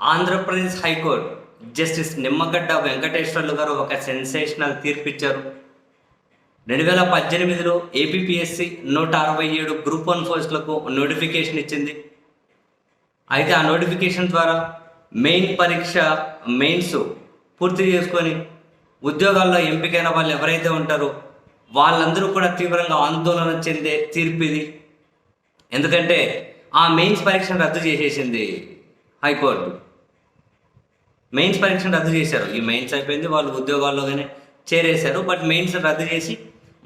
Andhra Pradesh high court justice Nimmagadda Venkateswarlu garu ఒక sensational తీర్పు ఇచ్చారు రెండు వేల పద్దెనిమిదిలో ఏపీపీఎస్సి నూట అరవై ఏడు గ్రూప్ వన్ పోస్టులకు నోటిఫికేషన్ ఇచ్చింది. అయితే ఆ నోటిఫికేషన్ ద్వారా మెయిన్ పరీక్ష మెయిన్స్ పూర్తి చేసుకొని ఉద్యోగాల్లో ఎంపికైన వాళ్ళు ఎవరైతే ఉంటారో వాళ్ళందరూ కూడా తీవ్రంగా ఆందోళన చెందే తీర్పు ఇది. ఎందుకంటే ఆ మెయిన్స్ పరీక్షను రద్దు చేసేసింది హైకోర్టు. మెయిన్స్ పరీక్షను రద్దు చేశారు. ఈ మెయిన్స్ అయిపోయింది వాళ్ళు ఉద్యోగాల్లోగానే చేరేశారు. బట్ మెయిన్స్ రద్దు చేసి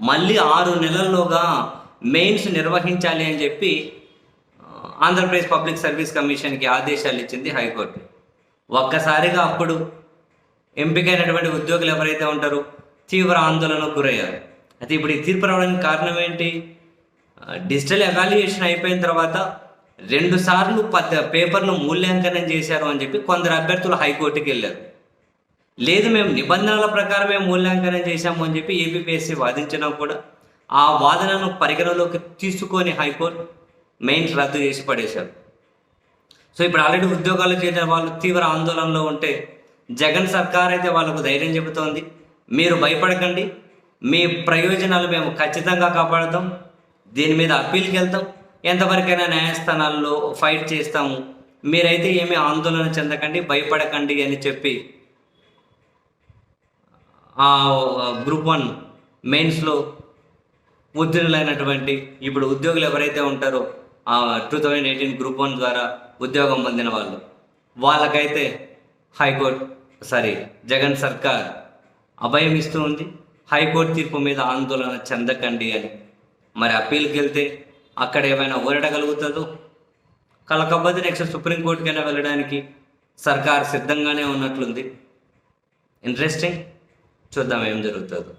మళ్ళీ ఆరు నెలల్లోగా మెయిన్స్ నిర్వహించాలి అని చెప్పి ఆంధ్రప్రదేశ్ పబ్లిక్ సర్వీస్ కమిషన్కి ఆదేశాలు ఇచ్చింది హైకోర్టు. ఒక్కసారిగా అప్పుడు ఎంపికైనటువంటి ఉద్యోగులు ఎవరైతే ఉంటారో తీవ్ర ఆందోళనకు గురయ్యారు. అయితే ఇప్పుడు ఈ తీర్పు రావడానికి కారణం ఏంటి? డిజిటల్ ఎవాల్యుయేషన్ అయిపోయిన తర్వాత రెండు సార్లు పద పేపర్ను మూల్యాంకనం చేశారు అని చెప్పి కొందరు అభ్యర్థులు హైకోర్టుకి వెళ్ళారు. లేదు మేము నిబంధనల ప్రకారమే మూల్యాంకనం చేశాము అని చెప్పి ఏపీపీఎస్సీ వాదించడం కూడా ఆ వాదనను పరిగణలోకి తీసుకొని హైకోర్టు మెయిన్స్ రద్దు చేసి పడేశారు. సో ఇప్పుడు ఆల్రెడీ ఉద్యోగాలు చేసిన వాళ్ళు తీవ్ర ఆందోళనలో ఉంటే జగన్ సర్కార్ అయితే వాళ్ళకు ధైర్యం చెబుతోంది. మీరు భయపడకండి. మీ ప్రయోజనాలు మేము ఖచ్చితంగా కాపాడుతాం. దీని మీద అప్పీల్కి వెళ్తాం. ఎంతవరకైనా న్యాయస్థానాల్లో ఫైట్ చేస్తాము. మీరైతే ఏమీ ఆందోళన చెందకండి భయపడకండి అని చెప్పి ఆ గ్రూప్ వన్ మెయిన్స్లో ఉత్తీర్ణులైనటువంటి ఇప్పుడు ఉద్యోగులు ఎవరైతే ఉంటారో ఆ two thousand eighteen group one ద్వారా ఉద్యోగం పొందిన వాళ్ళు వాళ్ళకైతే హైకోర్టు సారీ జగన్ సర్కార్ అభయం ఇస్తూ ఉంది. హైకోర్టు తీర్పు మీద ఆందోళన చెందకండి అని. మరి అప్పీల్కి వెళ్తే అక్కడ ఏమైనా ఊరటగలుగుతుందో కలకబ్బది నెక్స్ట్ సుప్రీంకోర్టుకైనా వెళ్ళడానికి సర్కార్ సిద్ధంగానే ఉన్నట్లుంది. ఇంట్రెస్టింగ్ చూద్దాం ఏం జరుగుతుందో.